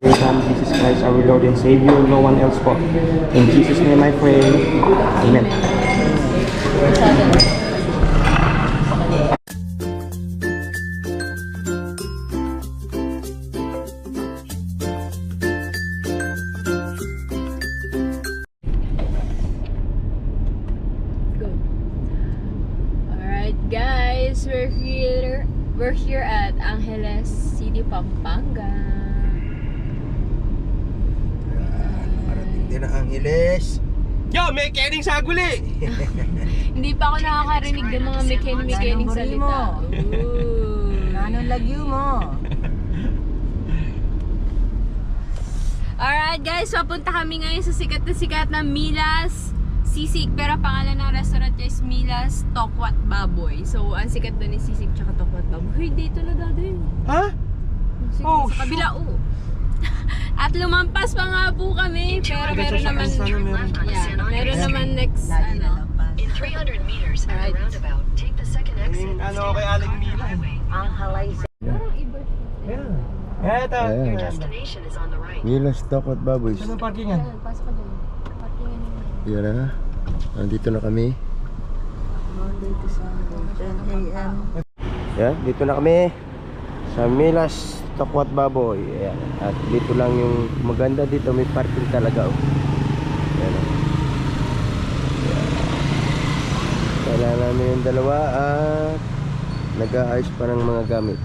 Come, Jesus Christ, our Lord and Savior, no one else po. In Jesus' name I pray. Amen. Alright guys, we're here we're here at Angeles City, Pampanga. Parating din ang Angeles. Yo, may kening sa guli! Hindi pa ako nakakarinig ng mga mechanic-mechanic salita. Ooh. Anong lagyo mo? Alright guys, papunta kami ngayon sa sikat na sikat na Milas Sisig. Pero pangalan ng restaurant niya is Milas Tokwat Baboy. So, ang sikat doon is Sisig tsaka Tokwat Baboy. Hey, dito na dati. Ha? Sige, Oh, sa kabila, oo. At lumampas pa nga po kami, pero meron naman, yeah, meron naman next, ano. In 300 meters at the roundabout, take the second exit. ano kay Aling Mila? Ang halay sa... parang iba. Yeah. Yeah, ito. Your destination is on the right. Milas Takot Baboys. Saan ang parkingan? Pasok ka dun. Parkingan naman. Yan na. Nandito na kami. Monday to Sunday, 10 a.m. Yan, dito na kami. Sa Milas Takwat Baboy. Ayan. At dito lang yung maganda dito. May parking talaga. Oh. Yan. oh. Yan. Kailangan namin yung dalawa at nag-aayos pa ng mga gamit.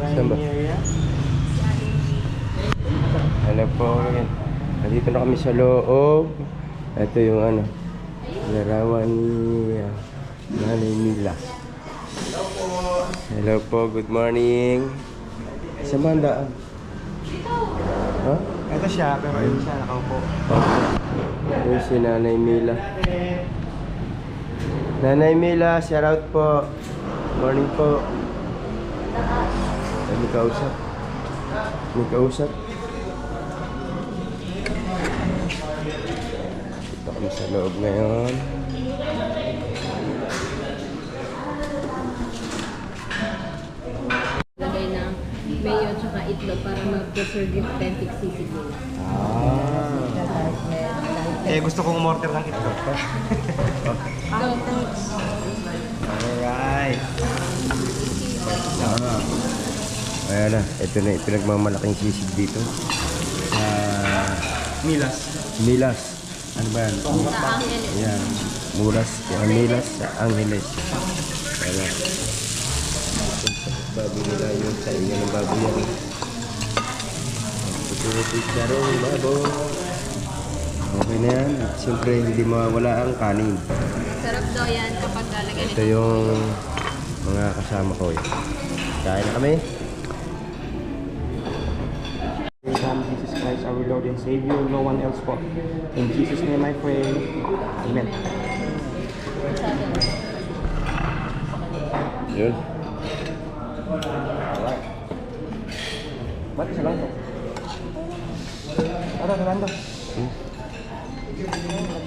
Saan ba? Ano po yan? Nandito na kami sa loob. Ito yung ano. Larawan ni uh, Nanay Mila. Hello po, good morning. Sa banda. Ha? Ito siya, pero yun siya nakaupo. Okay. Yung si Nanay Mila. Nanay Mila, shout out po. Morning po. Ay, may kausap. May kausap. Sa loob ngayon. Lagay ng mayo tsaka itlog para mag-preserve yung authentic sisig nila. Ah. Eh, gusto kong umorder ng itlog. Alright. Ah. Ayan na, ito na yung pinagmamalaking sisig dito. Sa Milas. Milas. Ano ba yan? Ayan. Muras, ang Milas sa Angeles. Ayan. Baboy nila yun sa inyo ng baboy yan. Puti-puti sarong baboy. Okay na yan. Siyempre hindi mawawala ang kanin. Sarap daw yan kapag lalagyan Ito yung mga kasama ko. eh. Kain na kami. Our Lord and Savior, no one else po. In Jesus' name I pray. Amen. Yun. Alright. Ba't isa lang to? Ano, isa lang to?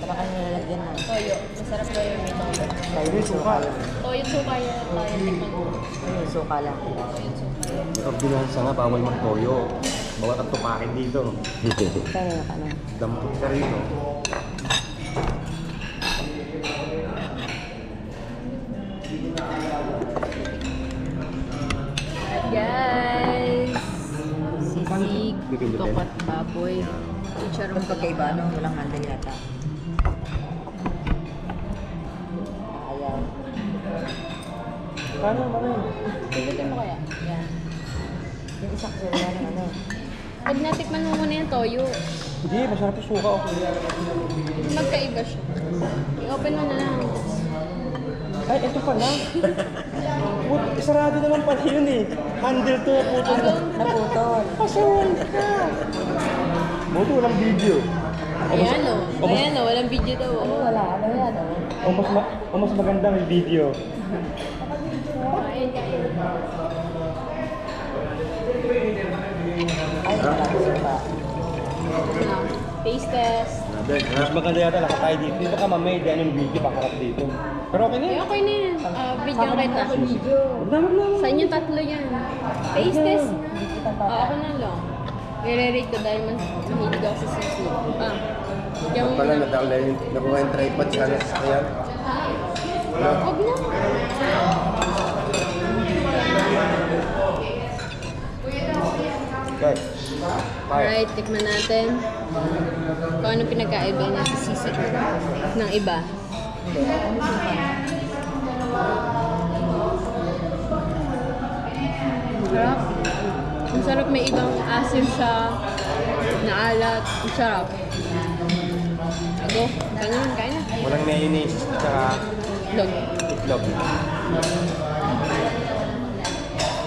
Baka kayo nilalagyan na. Toyo. Masarap daw yung may toyo. Rin, suka. Toyo suka yan. Toyo. Ayun, suka lang. Toyo suka. May ordinansa nga, bawal magtoyo. Bawal kang tumakin dito. Kaya na ka na. Dampot ka rito. Alright guys. Sisig, tokot baboy. Chicharon Ang pagkaiba, no? Walang handle yata. Ayaw. Paano, paano? Pilutin mo kaya? Yan. Yung isa kasi wala ng ano. Pag natikman mo muna yung toyo, Hindi, masarap yung suka. Okay. magkaiba siya. I-open mo na lang. Ay, ito pala. Put, sarado naman pala yun eh. Handle to, puto na. Naputol. Pasawal ka. Buto walang video. Ayan o. Ayan o. Walang video daw. oh. Wala, ano yan, oh. O mas, ma- o mas maganda may video. Kain, kain. Ano? Taste test. Mas maganda yata lakas tayo dito. Dito ka mamay, dyan yung video pakarap dito. Pero okay na Eh, yun. okay na yan. Ah, video kita. Dami na Sa inyo tatlo yan. Taste test. Oo, ako na lang. I-rate ko dahil mas mahilig ako sa sisi. Ah. Yung Pala na yung nakuha yung tripod sa ano sa kaya. Huwag na. Okay. Alright, tikman natin. Kung ano pinagkaiba niya sa sisig ng iba. Sarap. Ang sarap may ibang asim siya. Naalat. Ang sarap. Go. Kanya na, kaya na. Walang mayonnaise at saka Log. itlog.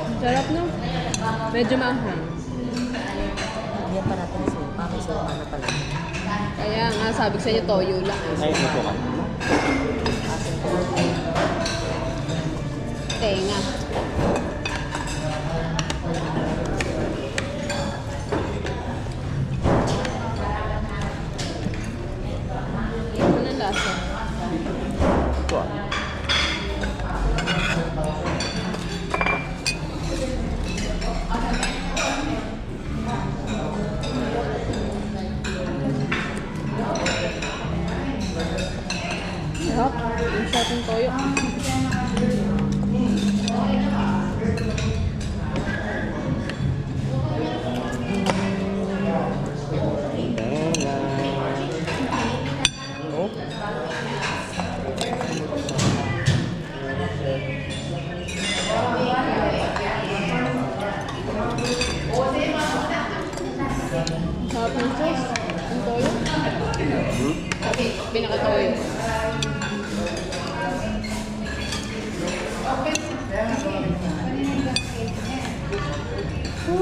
Ang sarap no? Medyo maanghang. Pa natin sa supa. May supa na pala. Kaya nga sabi ko sa inyo, toyo lang. Ay, ito ka. Asin ko. Tenga. Ang sarap ng toyo. Sarap ng sauce. Ang toyo. Pinaka-toyo. Hindi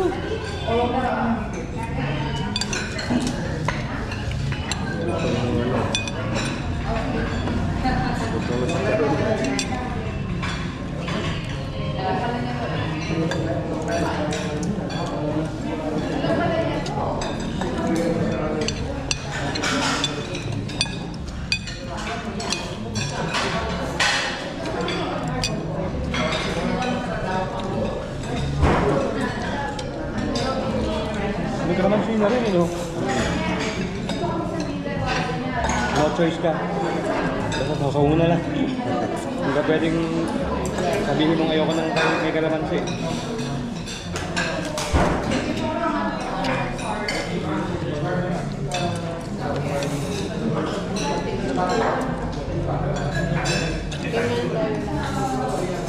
ka. Basta sasaungan na lang. Hindi ka pwedeng sabihin mong ayoko ng may kalamansi.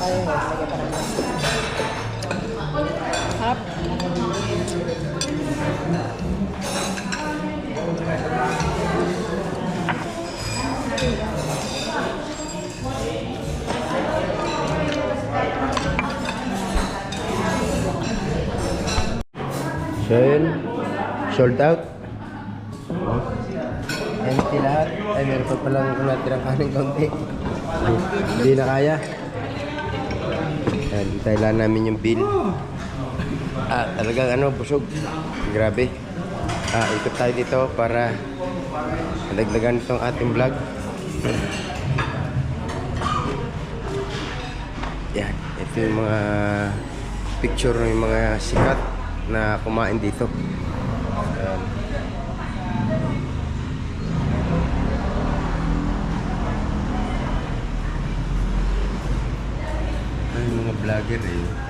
Ayun, sige So yun, sold out. Empty lahat. Ay, meron pa palang natirang kanin kaunti. Hindi na kaya. Ayan, hintay lang namin yung bill. Ah, talagang ano, busog. Grabe. Ah, ikot tayo dito para madagdagan itong ating vlog. Yan, ito yung mga picture ng mga sikat na kumain dito. Ayan. Ay, mga vlogger eh.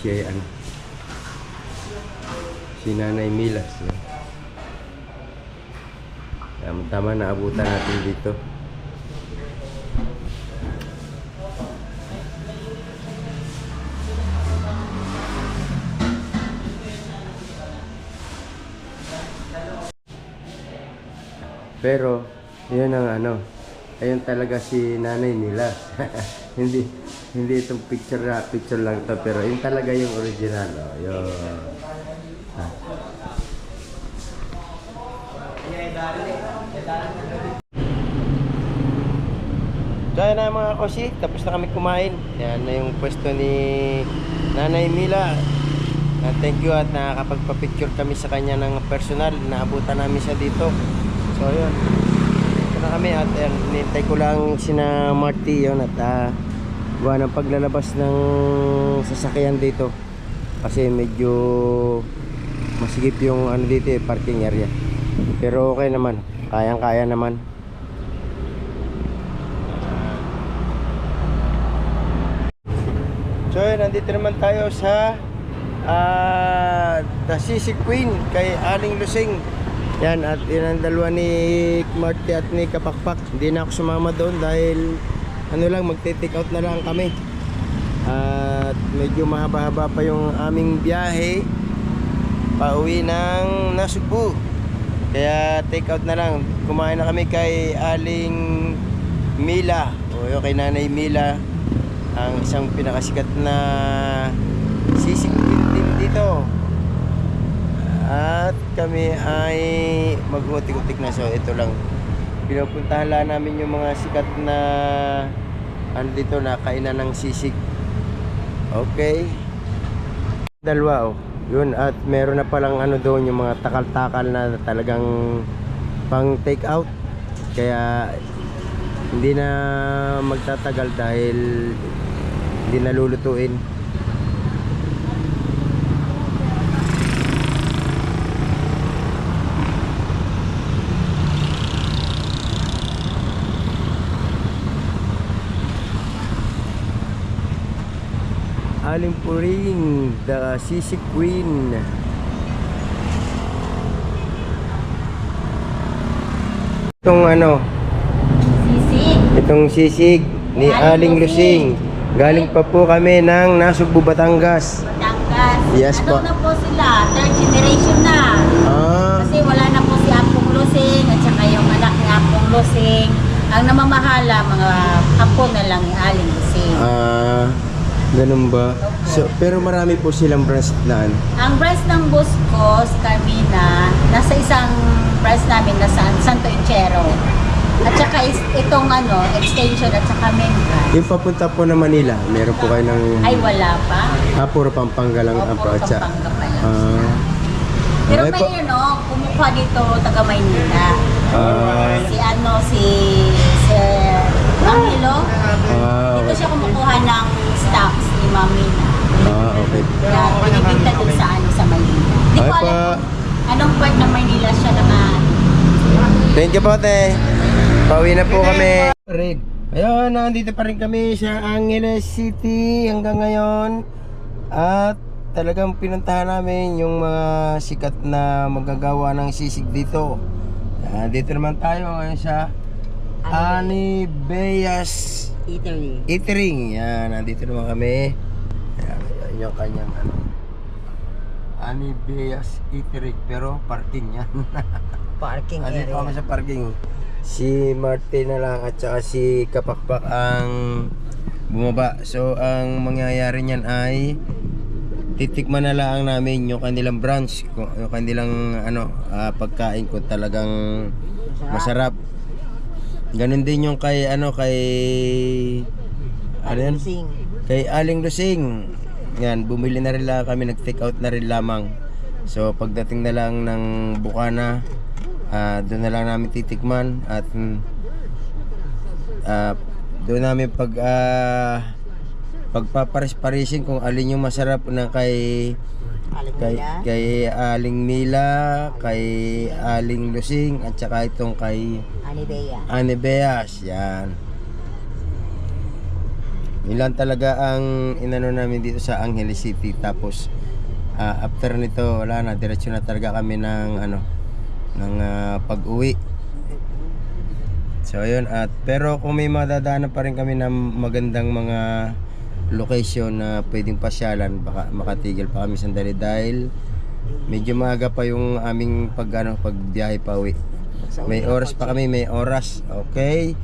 Siya ano. Si Nanay Milas. No? Tama, na abutan natin dito. Pero, yun ang ano, ayun talaga si nanay nila. hindi, hindi itong picture na, picture lang to pero yun talaga yung original. Oh, yun. So ayan na mga kosi, tapos na kami kumain. Yan na yung pwesto ni Nanay Mila. Ah, thank you at nakakapagpa-picture kami sa kanya ng personal. Naabutan namin siya dito. So ayun. Ito na kami at ayan, nintay ko lang sina Marty yun at uh, ng paglalabas ng sasakyan dito. Kasi medyo masigip yung ano dito eh, parking area. Pero okay naman. Kayang-kaya naman. So nandito naman tayo sa ah The Sisig Queen kay Aling Lusing. Yan, at yun ang dalawa ni Marty at ni Kapakpak. Hindi na ako sumama doon dahil ano lang, magte-take out na lang kami. At medyo mahaba-haba pa yung aming biyahe pauwi ng Nasugbu. Kaya take out na lang. Kumain na kami kay Aling Mila o kay Nanay Mila ang isang pinakasikat na sisig team dito. At kami ay mag-utik-utik na so ito lang. Pinupuntahan lang namin yung mga sikat na ano dito na kainan ng sisig. Okay. Dalawa oh. Yun at meron na palang ano doon yung mga takal-takal na talagang pang take out. Kaya hindi na magtatagal dahil hindi na Aling Puring, the Sisig Queen. Itong ano, Sisig. itong sisig ni Aling Lusing. Galing pa po kami ng Nasugbu, Batangas. Batangas. Yes ano po. na po sila? Third generation na. Ah, Kasi wala na po si Apong Lusing at saka yung anak ni Apong Lusing. Ang namamahala, mga apo na lang ni Aling Lusing. ah, ganun ba? So, pero marami po silang branch na ano. Ang branch ng bus ko, si Carmina, nasa isang branch namin na sa Santo Enchero. At saka is, itong ano, extension at saka main branch. Yung papunta po na Manila, meron po kayo ng... Ay, wala pa. Ah, puro Pampanga lang ang Opo, procha. Pampanga pa lang. Ah, Pero Ay, may po- ano, kumukuha dito taga Maynila. Ah. si ano, si Sir Angelo. ah, Dito okay. siya kumukuha ng stocks ni Mamina. Ah, okay. Na binibinta dun sa ano, sa Maynila. Di ko Ay, alam pa. kung anong part ng Maynila siya naman. Thank you po, te. Pauwi na po kami. Rin. Ayun, nandito pa rin kami sa Angeles City hanggang ngayon. At talagang pinuntahan namin yung mga sikat na magagawa ng sisig dito. Ah, dito naman tayo ngayon sa Ani Beas Eatery. Eatery. Yan, nandito naman kami. Ayan, yan yung kanyang ano. Ani Beas Eatery. Pero parking yan. Parking Andito kami sa parking. Si Martin na lang at saka si Kapakpak ang bumaba. So ang mangyayari niyan ay titikman na lang namin yung kanilang branch, kung- yung kanilang ano ah, pagkain ko talagang masarap. Ganon din yung kay ano kay ano yan? Kay Aling Lusing. Yan, bumili na rin lang kami, nag-take out na rin lamang. So pagdating na lang ng Bukana, ah doon na lang namin titikman at ah, doon namin pag uh, pagpaparis-parisin kung alin yung masarap na kay kay, kay Aling Mila, kay Aling Lusing at saka itong kay Anibea. Anibeas, yan. Yun talaga ang inano namin dito sa Angeles City. Tapos, ah, after nito, wala na. Diretso na talaga kami ng, ano, ng ah, pag-uwi. So, ayun. At, pero kung may madadaanan pa rin kami ng magandang mga location na pwedeng pasyalan, baka makatigil pa kami sandali dahil medyo maaga pa yung aming pag, ano, pagbiyahe pa uwi. May oras pa kami, may oras. Okay?